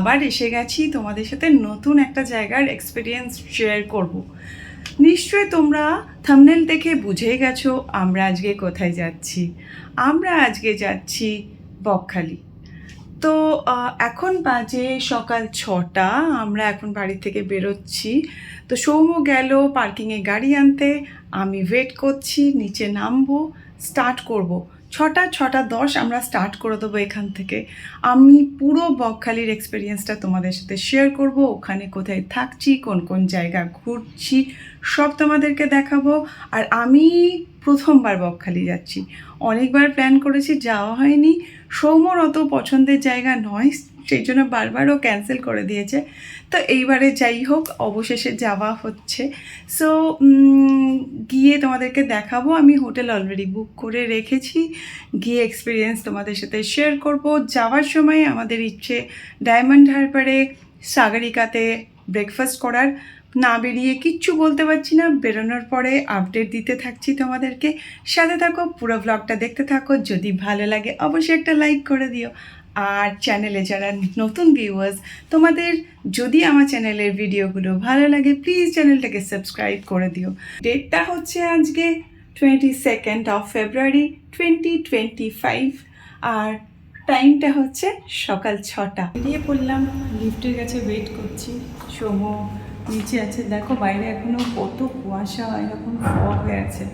আবার এসে গেছি তোমাদের সাথে নতুন একটা জায়গার এক্সপিরিয়েন্স শেয়ার করব। নিশ্চয়ই তোমরা থামনেল দেখে বুঝেই গেছো আমরা আজকে কোথায় যাচ্ছি। আমরা আজকে যাচ্ছি বকখালি। তো এখন বাজে সকাল ছটা, আমরা এখন বাড়ি থেকে বেরোচ্ছি। তো সৌম্য গেল পার্কিংয়ে গাড়ি আনতে, আমি ওয়েট করছি, নিচে নামবো স্টার্ট করব। ছটা ছটা দশ আমরা স্টার্ট করে দেবো এখান থেকে। আমি পুরো বকখালির এক্সপিরিয়েন্সটা তোমাদের সাথে শেয়ার করব, ওখানে কোথায় থাকছি, কোন কোন জায়গা ঘুরছি, সব তোমাদেরকে দেখাবো। আর আমি প্রথমবার বকখালি যাচ্ছি। অনেকবার প্ল্যান করেছি, যাওয়া হয়নি। সৌম্যর অত পছন্দের জায়গা নয়। সেই জন্য বারবারও ক্যান্সেল করে দিয়েছে। তো এইবারে যাই হোক, অবশেষে যাওয়া হচ্ছে। সো গিয়ে তোমাদেরকে দেখাবো। আমি হোটেল অলরেডি বুক করে রেখেছি। গিয়ে এক্সপিরিয়েন্স তোমাদের সাথে শেয়ার করব। যাওয়ার সময় আমাদের ইচ্ছে ডায়মন্ড হারবারে সাগরিকাতে ব্রেকফাস্ট করার। না বেরিয়ে কিচ্ছু বলতে পারছি না। বেরোনোর পরে আপডেট দিতে থাকছি তোমাদেরকে। সাথে থাকো, পুরো ব্লগটা দেখতে থাকো। যদি ভালো লাগে, অবশ্যই একটা লাইক করে দিও। আর চ্যানেলে যারা নতুন ভিউয়ার্স তোমাদের যদি আমার চ্যানেলের ভিডিওগুলো ভালো লাগে প্লিজ চ্যানেলটাকে সাবস্ক্রাইব করে দিও। ডেটটা হচ্ছে আজকে twenty second of February twenty twenty five আর টাইমটা হচ্ছে সকাল ছটা। বেরিয়ে পড়লাম লিফটের কাছে ওয়েট করছি। সোম নিচে আছে। দেখো বাইরে এখনও কত কুয়াশা, এরকম ফগ হয়ে আছে।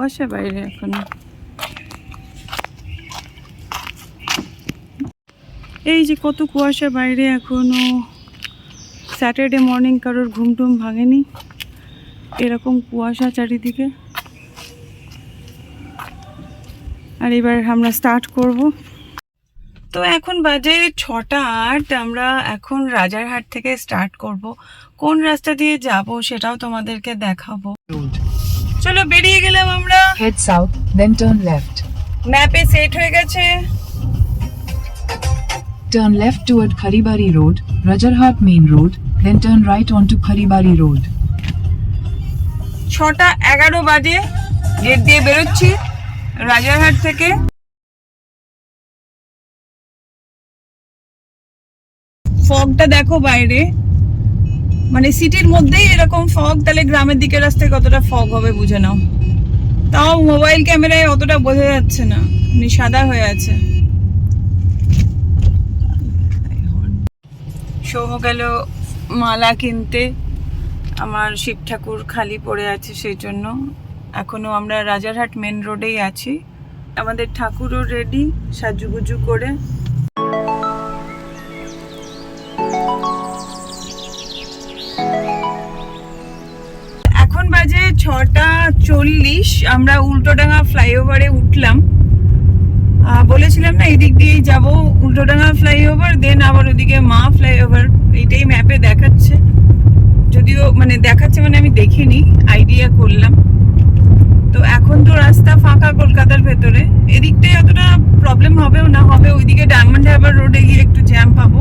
কুয়াশা বাইরে এখনও। এই যে কত কুয়াশা বাইরে এখনও। স্যাটারডে মর্নিং কারোর ঘুম টুম ভাঙেনি। এরকম কুয়াশা চারিদিকে। আর এবার আমরা স্টার্ট করব। তো এখন বাজে ছটা আট, আমরা এখন রাজারহাট থেকে স্টার্ট করব। কোন রাস্তা দিয়ে যাব সেটাও তোমাদেরকে দেখাবো। চলো বেরিয়ে গেলাম আমরা। Head south then turn left ম্যাপে সেট হয়ে গেছে। Turn left toward Kharibari road Rajarhat main road then turn right on to Kharibari road ছটা এগারো বাজে গেট দিয়ে বেরোচ্ছি রাজারহাট থেকে। ফগটা দেখো বাইরে। মানে সিটির মধ্যেই এরকম ফগ তাহলে গ্রামের দিকের রাস্তায় কতটা ফগ হবে বুঝে নাও। তাও মোবাইল ক্যামেরায় অতটা বোঝা যাচ্ছে না সাদা হয়ে আছে। সৌম গেল মালা কিনতে, আমার শিব ঠাকুর খালি পড়ে আছে সেই জন্য। এখনও আমরা রাজারহাট মেন রোডেই আছি। আমাদের ঠাকুরও রেডি সাজুগুজু করে। চল্লিশ, আমরা উল্টোডাঙ্গা ফ্লাইওভারে উঠলাম। বলেছিলাম না, এদিক দিয়েই যাব, উল্টোডাঙ্গা ফ্লাইওভার, দেন আবার ওদিকে মা ফ্লাইওভার, এইটাই ম্যাপে দেখাচ্ছে। যদিও মানে দেখাচ্ছে মানে আমি দেখিনি, আইডিয়া করলাম। তো এখন তো রাস্তা ফাঁকা কলকাতার ভেতরে। এদিকটাই অতটা প্রবলেম হবেও না, হবে ওইদিকে ডায়মন্ড হারবার রোডে গিয়ে একটু জ্যাম পাবো।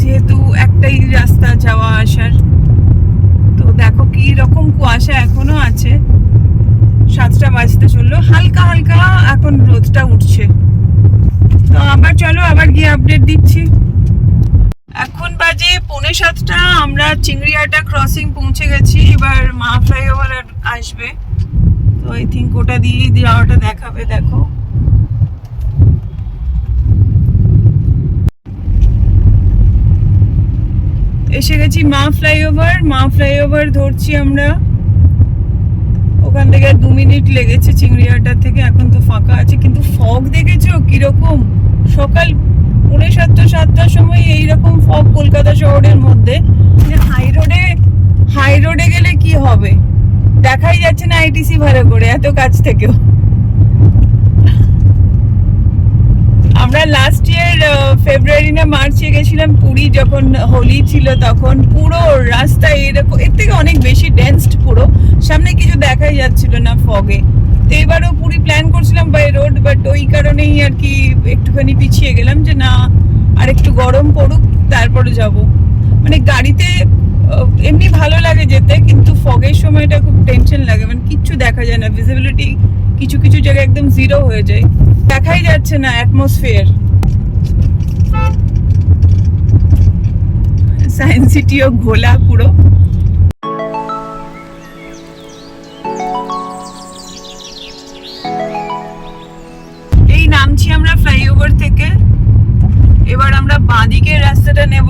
যেহেতু একটাই রাস্তা যাওয়া আসার। তো দেখো কি রকম কুয়াশা এখনও আছে। সাতটা বাজতে চলল। হালকা হালকা এখন রোদটা উঠছে। তো আবার চলো, আবার গিয়ে আপডেট দিচ্ছি। এখন বাজে পৌনে সাতটা, আমরা চিংড়িহাটা ক্রসিং পৌঁছে গেছি। এবার মা ফ্লাইওভার আসবে। তো আই থিঙ্ক ওটা দিয়েই যাওয়াটা দেখাবে, দেখো। এসে গেছি মা ফ্লাইওভার মা ফ্লাইওভার ধরছি আমরা। ওখান থেকে দু মিনিট লেগেছে চিংড়িয়াটা থেকে, এখন তো ফাঁকা আছে। কিন্তু ফগ দেখেছ? কীরকম? সকাল পৌনে সাতটা, সাতটার সময় এইরকম ফগ কলকাতা শহরের মধ্যে। যে হাই রোডে হাই রোডে গেলে কি হবে? দেখাই যাচ্ছে না আইটিসি ভাড়া করে, এত কাছ থেকেও। আমরা লাস্ট ইয়ার ফেব্রুয়ারি না মার্চে গেছিলাম, পুরী যখন হোলি ছিল তখন পুরো রাস্তা এরকম, এর থেকে অনেক বেশি ডেন্সড পুরো। সামনে কিছু দেখাই যাচ্ছিল না ফগে তো এবারও পুরী প্ল্যান করছিলাম বাই রোড বাট ওই কারণেই আর কি একটুখানি পিছিয়ে গেলাম যে না, আর একটু গরম পড়ুক, তারপরে যাব। মানে গাড়িতে এমনি ভালো লাগে যেতে, কিন্তু ফগের সময়টা খুব টেনশন লাগে। মানে কিচ্ছু দেখা যায় না। ভিজিবিলিটি কিছু কিছু জায়গায় একদম জিরো হয়ে যায়। দেখাই যাচ্ছে না অ্যাটমসফিয়ার সায়েন্স সিটিও ঘোলা পুরো। এই নামছি আমরা ফ্লাইওভার থেকে। এবার আমরা বাঁদিকের রাস্তাটা নেব।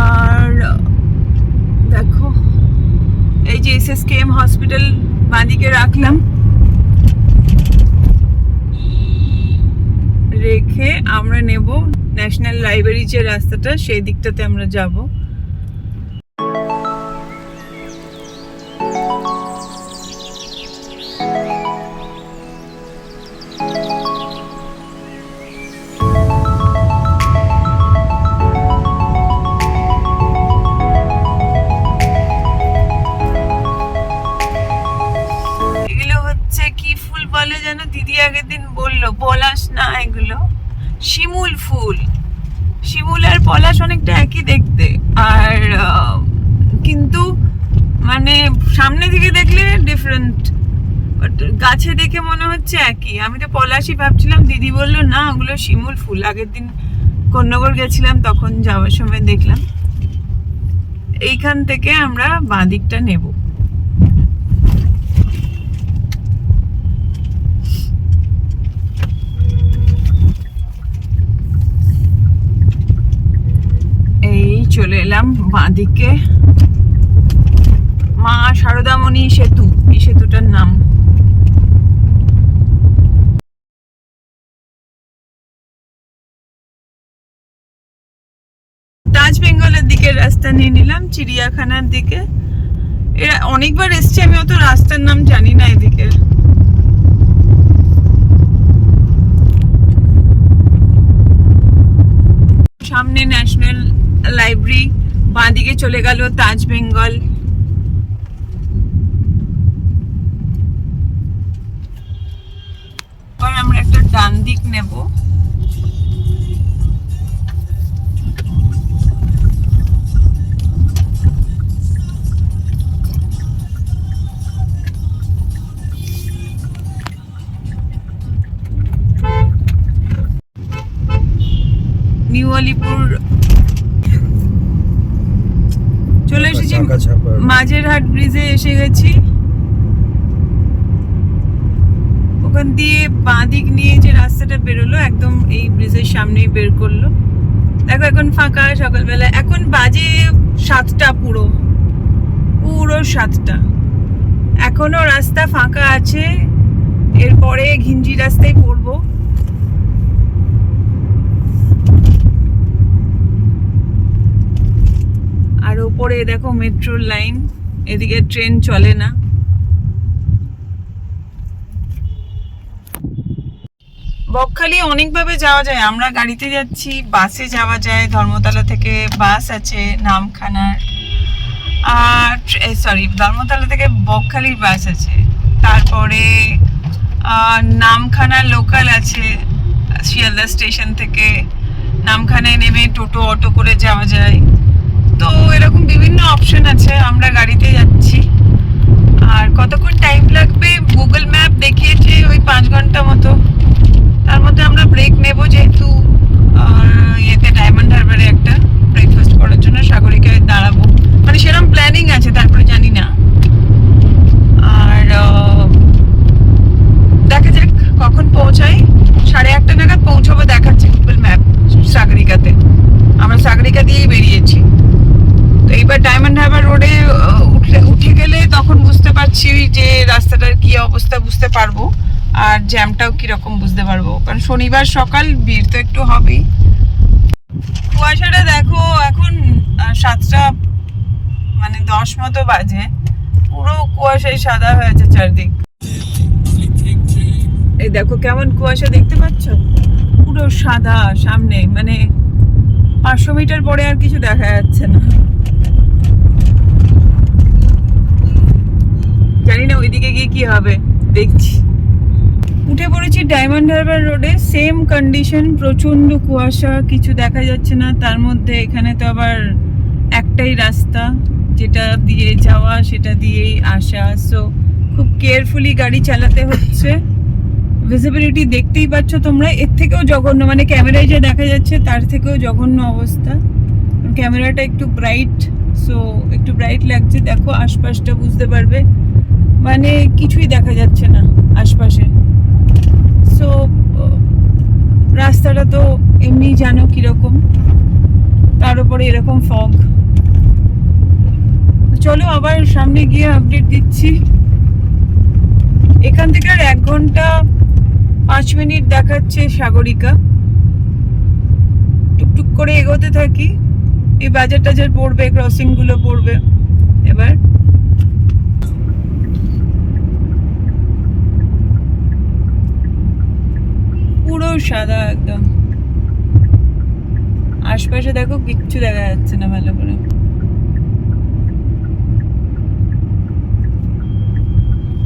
আর দেখো, এই যে S S K M hospital বাঁদিকে রাখলাম। রেখে আমরা নেব ন্যাশনাল লাইব্রেরি যে রাস্তাটা সেই দিকটাতে আমরা যাব। শিমুল ফুল। শিমুল আর পলাশ অনেকটা একই দেখতে। আর কিন্তু মানে সামনে থেকে দেখলে ডিফারেন্ট গাছে দেখে মনে হচ্ছে একই। আমি তো পলাশই ভাবছিলাম, দিদি বলল, না, ওগুলো শিমুল ফুল। আগের দিন কন্যগর গেছিলাম, তখন যাওয়ার সময় দেখলাম। এইখান থেকে আমরা বাঁ দিকটা নেব এই চলে এলাম বাঁদিকে। মা সারদামণি সেতু, এই সেতুটার নাম। তাজ বেঙ্গলের দিকে রাস্তা নিয়ে নিলাম, চিড়িয়াখানার দিকে। এরা অনেকবার এসছে, আমি অত রাস্তার নাম জানি না এদিকে। সামনে ন্যাশনাল লাইব্রেরি বাঁদিকে চলে গেল তাজ বেঙ্গল। আমরা একটা ডান দিক নেব। নিউ আলিপুর চলে এসেছি। মাঝেরহাট ব্রিজে এসে গেছি। ওখান দিয়ে বাঁ দিক নিয়ে যে রাস্তাটা বেরোলো একদম এই ব্রিজের সামনেই বের করল। দেখো এখন ফাঁকা সকালবেলা। এখন বাজে সাতটা পুরো। পুরো সাতটা। এখনও রাস্তা ফাঁকা আছে। এরপরে ঘিঞ্জি রাস্তায় পড়ব। আর ওপরে দেখো মেট্রোর লাইন এদিকে ট্রেন চলে না। বকখালি অনেকভাবে যাওয়া যায়। আমরা গাড়িতে যাচ্ছি, বাসে যাওয়া যায়, ধর্মতলা থেকে বাস আছে নামখানার আর সরি ধর্মতলা থেকে বকখালির বাস আছে। তারপরে নামখানা লোকাল আছে, শিয়ালদা স্টেশন থেকে। নামখানায় নেমে টোটো, অটো করে যাওয়া যায়। তো এরকম বিভিন্ন অপশন আছে আমরা গাড়িতে যাচ্ছি। আর কতক্ষণ টাইম লাগবে গুগল ম্যাপ দেখিয়েছে ওই পাঁচ ঘণ্টা মতো তার মধ্যে আমরা ব্রেক নেব যেহেতু আহ, ইয়েতে ডায়মন্ড হারবারে একটা ব্রেকফাস্ট করার জন্য সাগরিকায় দাঁড়াবো মানে সেরকম প্ল্যানিং আছে তারপরে জানি না আর আহ, দেখা যাক কখন পৌঁছাই সাড়ে আটটা নাগাদ পৌঁছাবো দেখাচ্ছে গুগল ম্যাপ সাগরিকাতে আমরা সাগরিকা দিয়েই বেরিয়েছি তো এইবার ডায়মন্ড হারবার রোডে উঠে উঠে গেলে তখন বুঝতে পারছি যে রাস্তাটার কি অবস্থা বুঝতে পারব আর জ্যামটাও কীরকম বুঝতে পারব। কারণ শনিবার সকাল ভিড় তো একটু হবেই। কুয়াশাটা দেখো এখন সাতটা মানে দশ মতো বাজে। পুরো কুয়াশায় সাদা হয়েছে চারদিক। এই দেখো কেমন কুয়াশা দেখতে পাচ্ছ? পুরো সাদা সামনে মানে পাঁচশো মিটার পরে আর কিছু দেখা যাচ্ছে না। জানি না ওইদিকে গিয়ে কি হবে, দেখছি। উঠে পড়েছি ডায়মন্ড হারবার রোডে সেম কন্ডিশন প্রচণ্ড কুয়াশা, কিছু দেখা যাচ্ছে না। তার মধ্যে এখানে তো আবার একটাই রাস্তা, যেটা দিয়ে যাওয়া, সেটা দিয়েই আসা। সো খুব কেয়ারফুলি গাড়ি চালাতে হচ্ছে। ভিজিবিলিটি দেখতেই পাচ্ছ তোমরা। এর থেকেও জঘন্য মানে ক্যামেরায় যে দেখা যাচ্ছে, তার থেকেও জঘন্য অবস্থা। ক্যামেরাটা একটু ব্রাইট সো একটু ব্রাইট লাগছে। দেখো, আশপাশটা বুঝতে পারবে। মানে কিছুই দেখা যাচ্ছে না আশপাশে। সো রাস্তাটা তো এমনি জানো কীরকম। তার উপরে এরকম ফগ চলো আবার সামনে গিয়ে আপডেট দিচ্ছি। এখান থেকে আর এক ঘণ্টা পাঁচ মিনিট দেখাচ্ছে সাগরিকা। টুকটুক করে এগোতে থাকি। এই বাজার টাজার পড়বে ক্রসিংগুলো পড়বে। এবার পুরো সাদা একদম। আশপাশে দেখো কিচ্ছু দেখা যাচ্ছে না ভালো করে।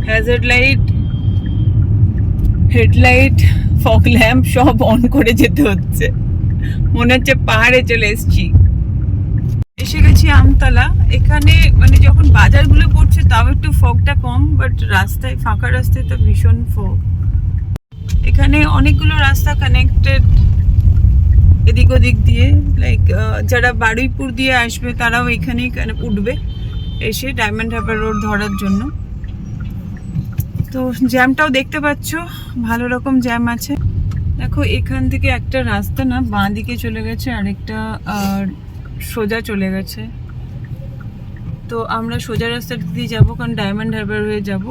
Hazard light headlight fog lamp সব অন করে যেতে হচ্ছে। মনে হচ্ছে পাহাড়ে চলে এসেছি। এসে গেছি আমতলা। এখানে মানে যখন বাজারগুলো পড়ছে তাও একটু ফগটা কম বাট রাস্তায়, ফাঁকা রাস্তায় তো ভীষণ ফগ এখানে অনেকগুলো রাস্তা কানেক্টেড এদিক ওদিক দিয়ে লাইক যারা বারুইপুর দিয়ে আসবে তারাও এখানেই উঠবে এসে ডায়মন্ড হারবার রোড ধরার জন্য। তো জ্যামটাও দেখতে পাচ্ছ, ভালো রকম জ্যাম আছে। দেখো, এখান থেকে একটা রাস্তা না বাঁ দিকে চলে গেছে, আরেকটা সোজা চলে গেছে। তো আমরা সোজা রাস্তাটা দিয়ে যাব, কারণ ডায়মন্ড হারবার হয়ে যাব।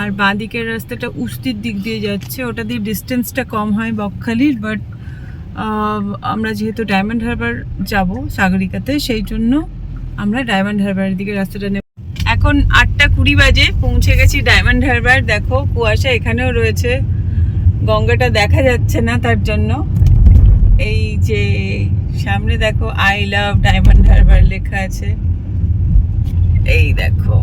আর বাঁ দিকের রাস্তাটা উস্তির দিক দিয়ে যাচ্ছে। ওটা দিয়ে ডিস্টেন্সটা কম হয় বকখালির বাট আমরা যেহেতু ডায়মন্ড হারবার যাব সাগরিকাতে, সেই জন্য আমরা ডায়মন্ড হারবারের দিকে রাস্তাটা নেব। এখন আটটা কুড়ি বাজে, পৌঁছে গেছি ডায়মন্ড হারবার দেখো, কুয়াশা এখানেও রয়েছে। গঙ্গাটা দেখা যাচ্ছে না তার জন্য। এই যে সামনে দেখো আই লাভ ডায়মন্ড হারবার লেখা আছে। এই দেখো।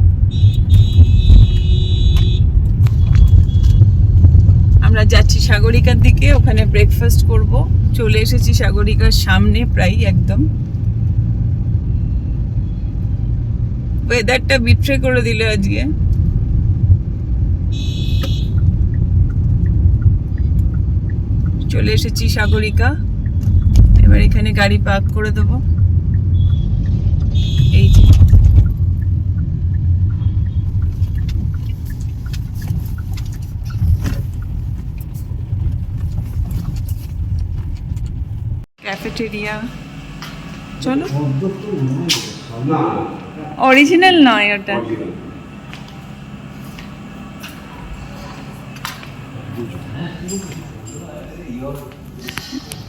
আমরা যাচ্ছি সাগরিকার দিকে, ওখানে ব্রেকফাস্ট করব। চলে এসেছি সাগরিকার সামনে, প্রায় একদম। ওয়েদারটা বিট্রে করে দিল আজকে। চলে এসেছি সাগরিকা। এবার এখানে গাড়ি পার্ক করে দেবো। এই যে। ক্যাফেটেরিয়া চলো। অরিজিনাল নয় ওটা।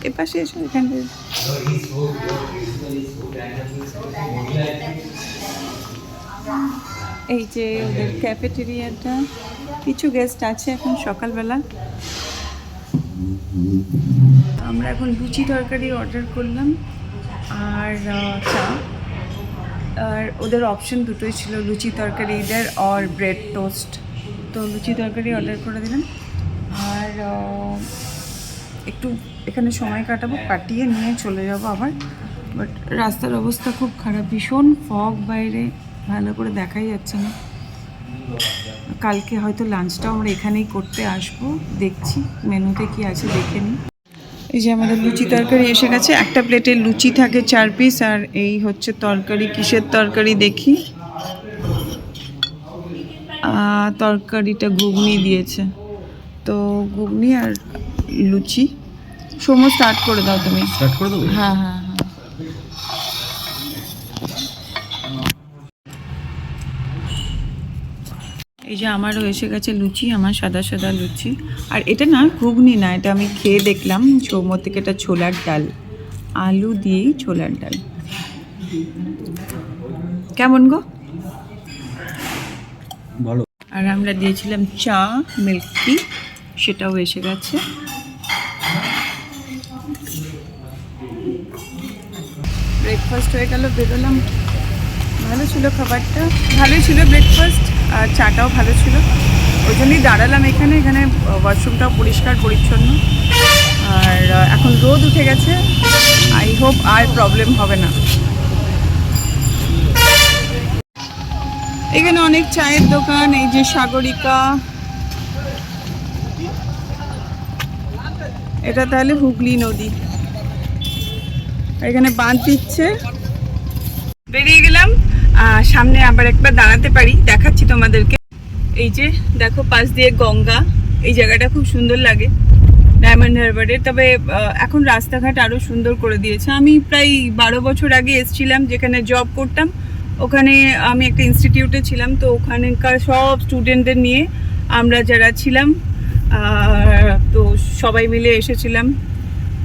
এ পাশে এসো এখানে। এই যে ওদের ক্যাফেটেরিয়াটা কিছু গেস্ট আছে এখন সকালবেলা। আমরা এখন লুচি তরকারি অর্ডার করলাম আর চা। আর ওদের অপশন দুটোই ছিল লুচি তরকারি ইদার অর ব্রেড টোস্ট তো লুচি তরকারি অর্ডার করে দিলাম। আর একটু এখানে সময় কাটাবো কাটিয়ে নিয়ে চলে যাব আবার। বাট রাস্তার অবস্থা খুব খারাপ, ভীষণ ফগ বাইরে, ভালো করে দেখাই যাচ্ছে না। কালকে হয়তো লাঞ্চটাও আমরা এখানেই করতে আসব। দেখছি মেনুতে কি আছে দেখে নিই। এই যে আমাদের লুচি তরকারি এসে গেছে। একটা প্লেটে লুচি থাকে চার পিস আর এই হচ্ছে তরকারি কিসের তরকারি দেখি। তরকারিটা ঘুগনি দিয়েছে। তো ঘুগনি আর লুচি। সময় স্টার্ট করে দাও তুমি। স্টার্ট করে দেবো? হ্যাঁ হ্যাঁ। এই যে আমারও এসে গেছে লুচি আমার সাদা সাদা লুচি। আর এটা না ঘুগনি না এটা আমি খেয়ে দেখলাম চৌমো থেকে এটা ছোলার ডাল। আলু দিয়েই ছোলার ডাল। কেমন গো? ভালো। আর আমরা দিয়েছিলাম চা মিল্ক টি সেটাও এসে গেছে। ব্রেকফাস্ট হয়ে গেল বেরোলাম। ভালো ছিল খাবারটা? ভালোই ছিল ব্রেকফাস্ট আর চাটাও ভালো ছিল। ওই জন্যই দাঁড়ালাম এখানে এখানে ওয়াশরুমটাও পরিষ্কার, পরিচ্ছন্ন। আর এখন রোদ উঠে গেছে। আই হোপ আর প্রবলেম হবে না। এখানে অনেক চায়ের দোকান, এই যে সাগরিকা। এটা তাহলে হুগলি নদী। এখানে বাঁধ দিচ্ছে। বেরিয়ে গেলাম। সামনে আবার একবার দাঁড়াতে পারি, দেখাচ্ছি তোমাদেরকে। এই যে, দেখো, পাশ দিয়ে গঙ্গা, এই জায়গাটা খুব সুন্দর লাগে, ডায়মন্ড হারবারে। তবে এখন রাস্তাঘাট আরও সুন্দর করে দিয়েছে। আমি প্রায় বারো বছর আগে এসেছিলাম, যেখানে জব করতাম। ওখানে আমি একটা ইনস্টিটিউটে ছিলাম, তো ওখানকার সব স্টুডেন্টদের নিয়ে আমরা যারা ছিলাম তো সবাই মিলে এসেছিলাম।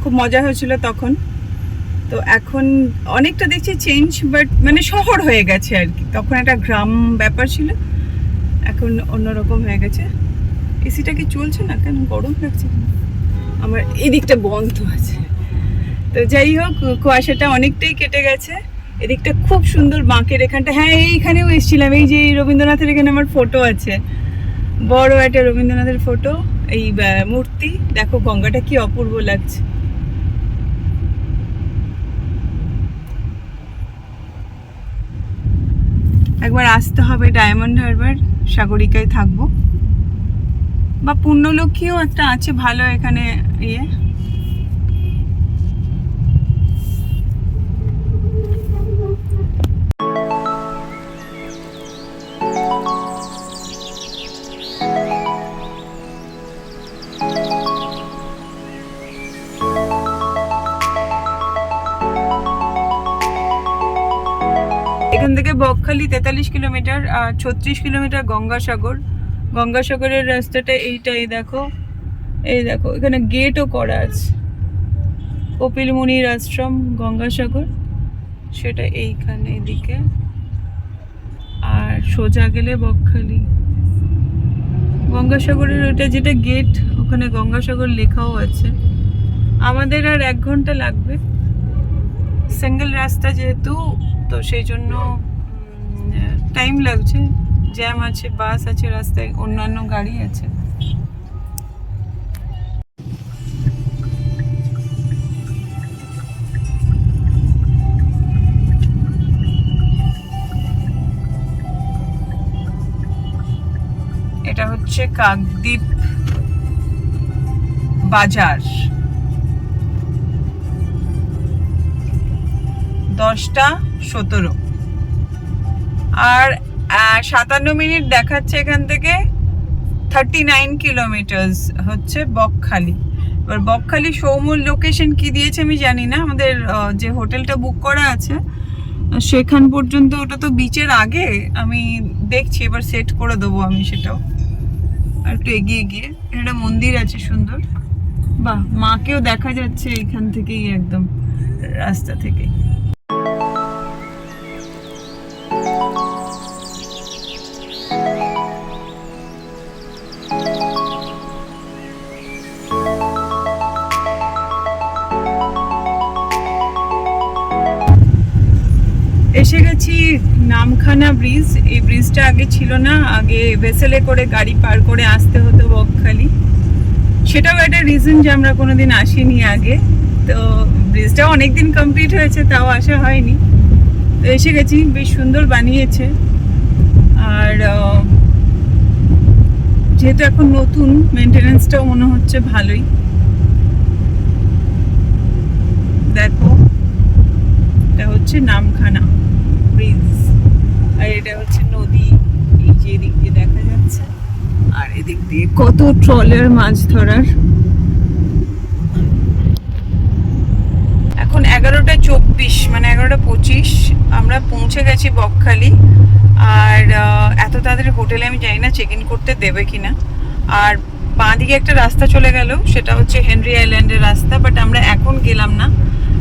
খুব মজা হয়েছিল তখন। তো এখন অনেকটা দেখছি চেঞ্জ বাট মানে শহর হয়ে গেছে আর কি। তখন একটা গ্রাম ব্যাপার ছিল, এখন অন্যরকম হয়ে গেছে। এসিটা কি চলছে না? কেন গরম লাগছে? আমার এদিকটা বন্ধ আছে। তো যাই হোক, কুয়াশাটা অনেকটাই কেটে গেছে। এদিকটা খুব সুন্দর বাঁকের এখানটা। হ্যাঁ এইখানেও এসেছিলাম। এই যে রবীন্দ্রনাথের এখানে আমার ফটো আছে। বড় একটা রবীন্দ্রনাথের ফটো এই মূর্তি। দেখো গঙ্গাটা কি অপূর্ব লাগছে। একবার আসতে হবে ডায়মন্ড হারবার সাগরিকায় থাকব। বা পূর্ণলক্ষ্মীও একটা আছে ভালো এখানে ইয়ে। বকখালি তেতাল্লিশ কিলোমিটার আর ছত্রিশ কিলোমিটার গঙ্গাসাগর। গঙ্গাসাগরের রাস্তাটা এইটাই, দেখো। এই দেখো, এখানে গেটও করা আছে। কপিল মুনির আশ্রম, গঙ্গাসাগর, সেটা এইখানে এদিকে। আর সোজা গেলে বকখালি। গঙ্গাসাগরের ওটা যেটা গেট ওখানে গঙ্গাসাগর লেখাও আছে। আমাদের আর এক ঘণ্টা লাগবে। সিঙ্গেল রাস্তা যেহেতু, তো সেই জন্য টাইম লাগছে জ্যাম আছে বাস আছে, রাস্তায় অন্যান্য গাড়ি আছে। এটা হচ্ছে কাকদ্বীপ বাজার। দশটা সতেরো। আর সাতান্ন মিনিট দেখাচ্ছে এখান থেকে থার্টি নাইন কিলোমিটার্স হচ্ছে বকখালি। এবার বকখালি সৌমূল লোকেশন কি দিয়েছে আমি জানি না। আমাদের যে হোটেলটা বুক করা আছে, সেখান পর্যন্ত ওটা তো বিচের আগে। আমি দেখছি, এবার সেট করে দেবো আমি সেটাও। আর একটু এগিয়ে গিয়ে। একটা মন্দির আছে সুন্দর। বাহ, মাকেও দেখা যাচ্ছে এখান থেকেই একদম, রাস্তা থেকে নামখানা ব্রিজ, এই ব্রিজটা আগে ছিল না, আগে ভেসেলে করে গাড়ি পার করে আসতে হতো বকখালি। সেটাও একটা রিজন যে আমরা কোনোদিন আসিনি আগে। তো ব্রিজটাও অনেকদিন কমপ্লিট হয়েছে, তাও আসা হয়নি। তো এসে গেছি, বেশ সুন্দর বানিয়েছে। আর যেহেতু এখন নতুন মেনটেনেন্সটাও মনে হচ্ছে ভালোই। দেখো, এটা হচ্ছে নামখানা। আর এটা হচ্ছে নদী, এই এদিক দিয়ে দেখা যাচ্ছে। আর এদিক দিয়ে কত ট্রলার মাছ ধরার। এখন এগারোটা চব্বিশ মানে এগারোটা পঁচিশ, আমরা পৌঁছে গেছি বকখালি। আর এত তাড়াতাড়ি হোটেলে আমি জানি না চেক ইন করতে দেবে কিনা। আর বাঁ দিকে একটা রাস্তা চলে গেল, সেটা হচ্ছে হেনরি আইল্যান্ডের রাস্তা বাট আমরা এখন গেলাম না।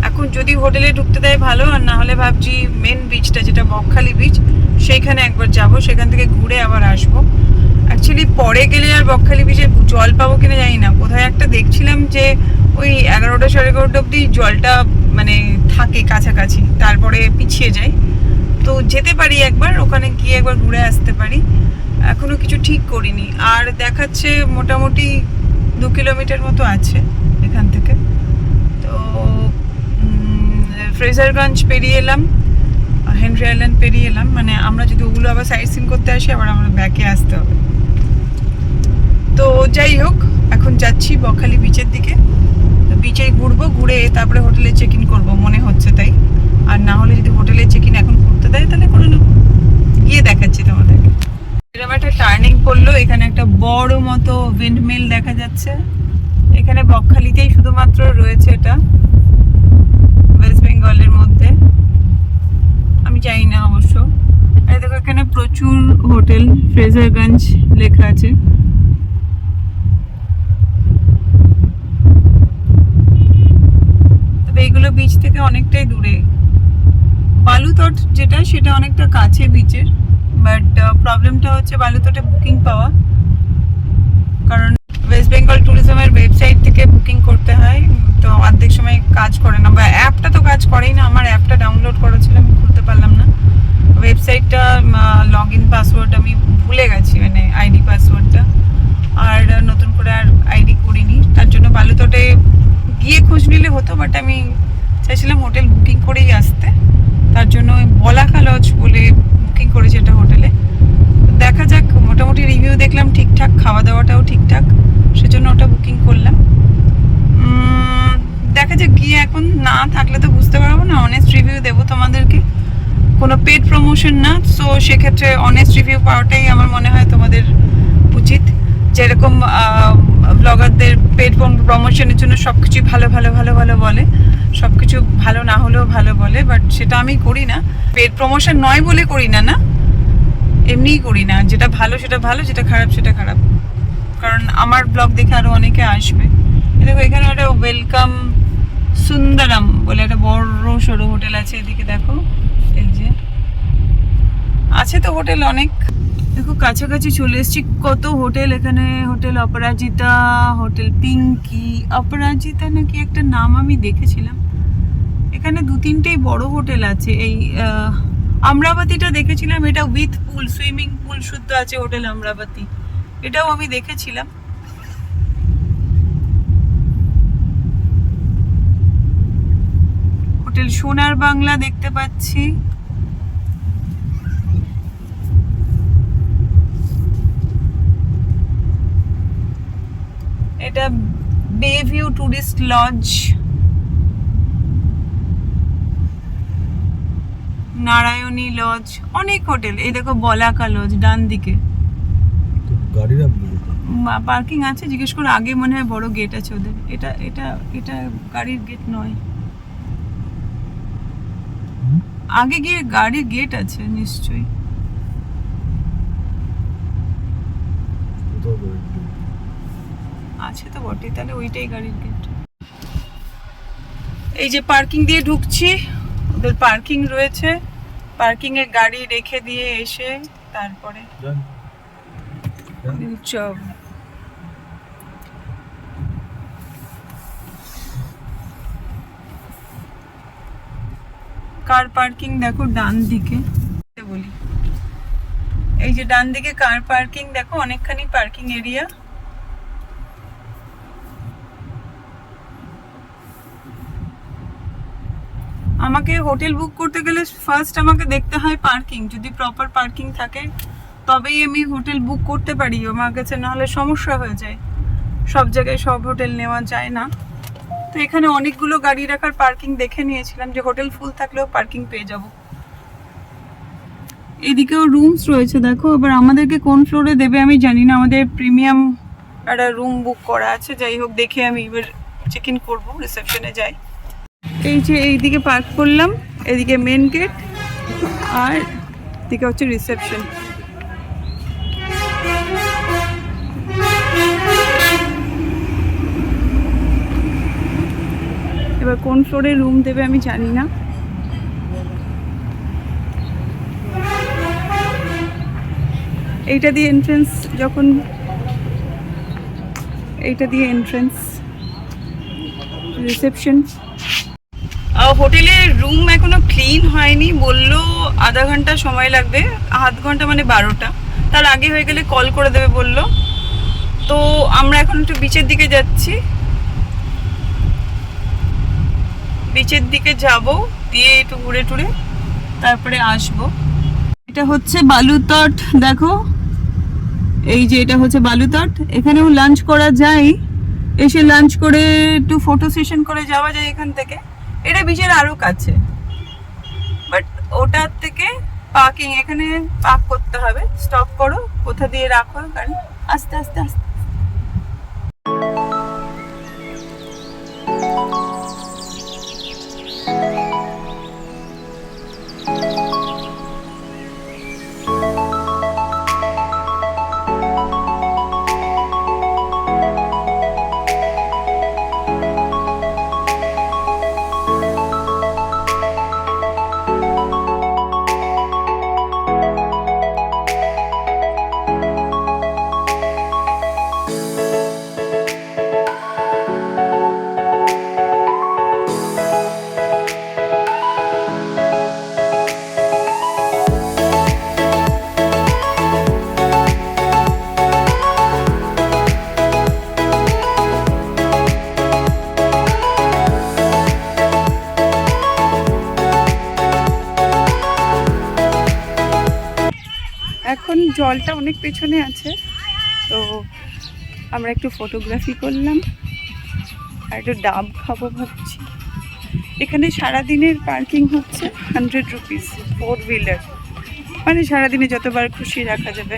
এখন যদি হোটেলে ঢুকতে দেয় ভালো, আর না হলে ভাবছি মেন বিচটা যেটা বকখালি বিচ সেইখানে একবার যাব, সেখান থেকে ঘুরে আবার আসব। অ্যাকচুয়ালি পরে গেলে আর বকখালি বিচে জল পাবো কিনা জানি না। কোথায় একটা দেখছিলাম যে ওই এগারোটা সাড়ে এগারোটা অবধি জলটা মানে থাকে কাছাকাছি, তারপরে পিছিয়ে যায়। তো যেতে পারি একবার, ওখানে গিয়ে একবার ঘুরে আসতে পারি। এখনও কিছু ঠিক করিনি। আর দেখাচ্ছে মোটামুটি দু কিলোমিটার মতো আছে এখান থেকে। ফ্রেজারগঞ্জ পেরিয়ে এলাম হেনরি আইল্যান্ড পেরিয়ে এলাম মানে আমরা যদি ওগুলো আবার সাইট সিন করতে আসি, আবার আমরা ব্যাকে আসতে হবে। তো যাই হোক, এখন যাচ্ছি বকখালি বিচের দিকে। তো বিচে ঘুরবো, ঘুরে তারপরে হোটেলে চেক ইন করব, মনে হচ্ছে তাই। আর না হলে যদি হোটেলে চেক ইন এখন করতে দেয়, তাহলে করে নেব। গিয়ে দেখাচ্ছি তোমাদেরকে। এরকম একটা টার্নিং পড়ল, এখানে একটা বড় মতো উইন্ড মিল দেখা যাচ্ছে। এখানে বকখালিতেই শুধুমাত্র রয়েছে এটা। ওয়েস্ট বেঙ্গলের মধ্যে। আমি জানি না অবশ্য। আর দেখো, এখানে প্রচুর হোটেল, ফ্রেজারগঞ্জ লেখা আছে। তবে এগুলো বিচ থেকে অনেকটাই দূরে। বালুতট যেটা, সেটা অনেকটা কাছে বিচের বাট প্রবলেমটা হচ্ছে বালুতটে বুকিং পাওয়া। কারণ ওয়েস্ট বেঙ্গল ট্যুরিজমের ওয়েবসাইট থেকে বুকিং করতে হয়। তো অর্ধেক সময় কাজ করে না। বা অ্যাপটা তো কাজ করেই না। আমার অ্যাপটা ডাউনলোড করা ছিল, আমি খুলতে পারলাম না। ওয়েবসাইটটা লগ ইন পাসওয়ার্ড আমি ভুলে গেছি মানে আইডি পাসওয়ার্ডটা আর নতুন করে আর আইডি করিনি। তার জন্য বালুতটে গিয়ে খোঁজ নিলে হতো বাট আমি চাইছিলাম হোটেল বুকিং করেই আসতে। তার জন্য বলাকা লজ বলে বুকিং করেছি একটা হোটেলে দেখা যাক, মোটামুটি রিভিউ দেখলাম, ঠিকঠাক খাওয়া দাওয়াটাও ঠিকঠাক, সেজন্য ওটা বুকিং করলাম। দেখা যাক, গিয়ে এখন না থাকলে তো বুঝতে পারব না অনেস্ট রিভিউ দেবো তোমাদেরকে। কোনো পেড প্রমোশন না সো সেক্ষেত্রে অনেস্ট রিভিউ পাওয়াটাই আমার মনে হয় তোমাদের উচিত। যেরকম ব্লগারদের পেড প্রমোশনের জন্য সব কিছু ভালো ভালো ভালো ভালো বলে। সব কিছু ভালো না হলেও ভালো বলে বাট সেটা আমি করি না। পেড প্রমোশন নয় বলে করি না না? এমনিই করি না। যেটা ভালো সেটা ভালো, যেটা খারাপ সেটা খারাপ। কারণ আমার ব্লগ দেখে আরও অনেকে আসবে। দেখো এখানে একটা ওয়েলকাম সুন্দরম বলে একটা বড় সড়ো হোটেল আছে, এদিকে দেখো। এই যে। আছে তো হোটেল অনেক। দেখো, কাছাকাছি চলে এসেছি। কত হোটেল এখানে? Hotel Aparajita hotel Pinky. অপরাজিতা নাকি একটা নাম আমি দেখেছিলাম। এখানে দু তিনটেই বড় হোটেল আছে। এই আমরাবতীটা দেখেছিলাম, এটা উইথ পুল সুইমিং পুল শুদ্ধ আছে হোটেল আমরাবাতি। এটাও আমি দেখেছিলাম। হোটেল সোনার বাংলা দেখতে পাচ্ছি। এটা bayview tourist lodge Narayani lodge অনেক হোটেল এই দেখো বলাকা লজ ডান দিকে? পার্কিং আছে জিজ্ঞেস করে আগে মনে হয় বড় গেট আছে ওদের। এটা এটা এটা গাড়ির গেট নয়। আগে গিয়ে গাড়ির গেট আছে নিশ্চয়ই। আছে তো বটে তাহলে ওইটাই গাড়ির গেট এই যে পার্কিং দিয়ে ঢুকছি ওদের পার্কিং রয়েছে। পার্কিং এ গাড়ি রেখে দিয়ে এসে তারপরে। কার পার্কিং দেখো ডান দিকে বলি। এই যে ডান দিকে কার পার্কিং দেখো অনেকখানি পার্কিং এরিয়া আমাকে হোটেল বুক করতে গেলে ফার্স্ট আমাকে দেখতে হয় পার্কিং। যদি প্রপার পার্কিং থাকে, তবেই আমি হোটেল বুক করতে পারি। আমার কাছে নাহলে সমস্যা হয়ে যায়। সব জায়গায় সব হোটেল নেওয়া যায় না। তো এখানে অনেকগুলো গাড়ি রাখার পার্কিং দেখে নিয়েছিলাম যে হোটেল ফুল থাকলেও পার্কিং পেয়ে যাব। এদিকেও রুমস রয়েছে, দেখো। এবার আমাদেরকে কোন ফ্লোরে দেবে আমি জানি না। আমাদের প্রিমিয়াম একটা রুম বুক করা আছে। যাই হোক, দেখে আমি এবার চেক ইন করব রিসেপশনে যাই। এই যে এইদিকে পার্ক করলাম, এদিকে মেন গেট আর দিকে হচ্ছে রিসেপশন এবার কোন ফ্লোরে রুম দেবে আমি জানি না। এইটা দিয়ে এন্ট্রেন্স যখন, এইটা দিয়ে এন্ট্রেন্স রিসেপশন হোটেলের রুম এখনও ক্লিন হয়নি, বলল আধা ঘণ্টা সময় লাগবে, আধ ঘণ্টা মানে বারোটা। তার আগে হয়ে গেলে কল করে দেবে বলল। তো আমরা এখন একটু বিচের দিকে যাচ্ছি। বিচের দিকে যাব, দিয়ে একটু ঘুরে টুরে তারপরে আসব। এটা হচ্ছে বালুতট, দেখো। এই যে এটা হচ্ছে বালুতট। এখানেও লাঞ্চ করা যায়। এসে লাঞ্চ করে একটু ফটো সেশন করে যাওয়া যায় এখান থেকে। এটা বিচের আরও কাছে। বাট ওটার থেকে পার্কিং এখানে পার্ক করতে হবে। স্টপ করো, কোথা দিয়ে রাখো গাড়ি আস্তে আস্তে আস্তে। জলটা অনেক পেছনে আছে। তো আমরা একটু ফটোগ্রাফি করলাম। আর একটু ডাব খাব ভাবছি। এখানে সারাদিনের পার্কিং হচ্ছে হান্ড্রেড রুপিস ফোর হুইলার মানে সারাদিনে যতবার খুশি রাখা যাবে।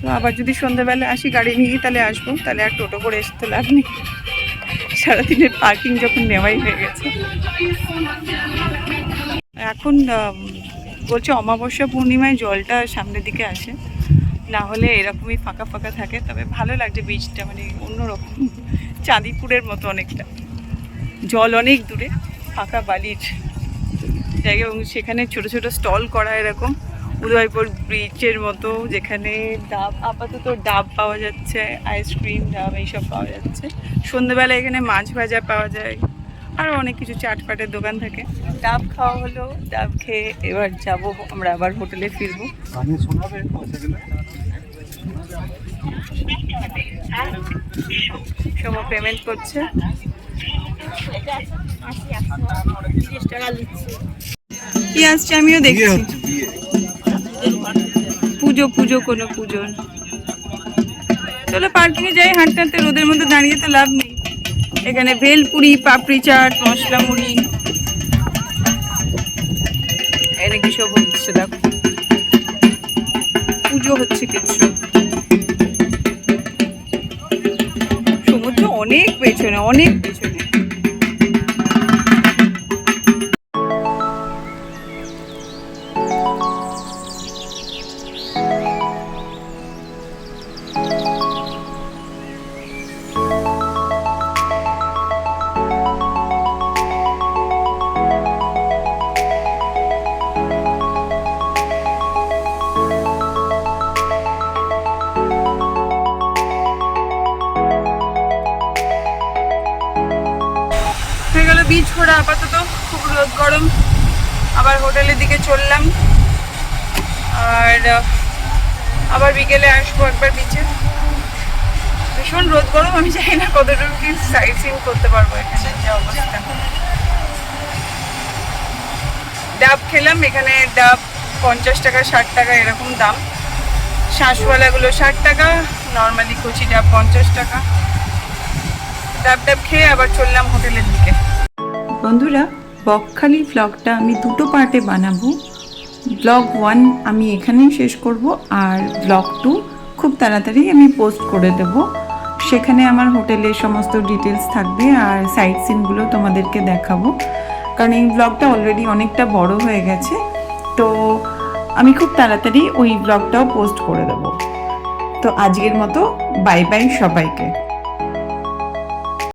তো আবার যদি সন্ধ্যাবেলা আসি গাড়ি নিয়ে তাহলে আসব, তাহলে আর টোটো করে এসে তো লাভ নেই। সারাদিনের পার্কিং যখন নেওয়াই হয়ে গেছে। এখন বলছে অমাবস্যা পূর্ণিমায় জলটা সামনের দিকে আসে। না হলে এরকমই ফাঁকা ফাঁকা থাকে, তবে ভালো লাগছে বীজটা মানে অন্যরকম। চাঁদিপুরের মতো অনেকটা। জল অনেক দূরে, ফাঁকা বালির জায়গা, এবং সেখানে ছোট ছোট স্টল করা এরকম। উদয়পুর ব্রিজের মতো, যেখানে ডাব, আপাতত ডাব পাওয়া যাচ্ছে, আইসক্রিম, ডাব, এইসব পাওয়া যাচ্ছে। সন্ধ্যেবেলা এখানে মাছ ভাজা পাওয়া যায়। আরও অনেক কিছু চাটপাটের দোকান থাকে। ডাব খাওয়া হলো ডাব খেয়ে এবার যাব আমরা আবার হোটেলে ফিরবো। সম পেমেন্ট করছে। কি আসছে আমিও দেখছি। পুজো পুজো কোনো পুজো চলো পার্কিংয়ে যাই হাঁটতে হাঁটতে রোদের মধ্যে দাঁড়িয়ে তো লাভ নেই। এখানে ভেলপুরি, পাপড়ি চাট, মশলা মুড়ি। এখানে কি সব হচ্ছে, দেখো। পুজো হচ্ছে কিছু। সমুদ্র অনেক পেছনে, অনেক আবার হোটেলের দিকে চললাম। আর আবার বিকেলে আসব একবার বিচে ভীষণ রোদ গরম আমি জানি না কতটুকু কি সাইড সিন করতে পারব এখানে। যা অবস্থা। ডাব খেলাম এখানে ডাব পঞ্চাশ টাকা ষাট টাকা এরকম দাম। শাঁসওয়ালাগুলো ষাট টাকা নর্মালি কচি ডাব পঞ্চাশ টাকা। ডাব ডাব খেয়ে আবার চললাম হোটেলের দিকে। বন্ধুরা বকখালি ব্লগটা আমি দুটো পার্টে বানাবো। ব্লগ ওয়ান আমি এখানেই শেষ করব আর ব্লগ টু খুব তাড়াতাড়ি আমি পোস্ট করে দেব। সেখানে আমার হোটেলের সমস্ত ডিটেলস থাকবে আর সাইট সিনগুলো তোমাদেরকে দেখাবো। কারণ এই ব্লগটা অলরেডি অনেকটা বড় হয়ে গেছে। তো আমি খুব তাড়াতাড়ি ওই ব্লগটাও পোস্ট করে দেবো। তো আজকের মতো বাই বাই সবাইকে।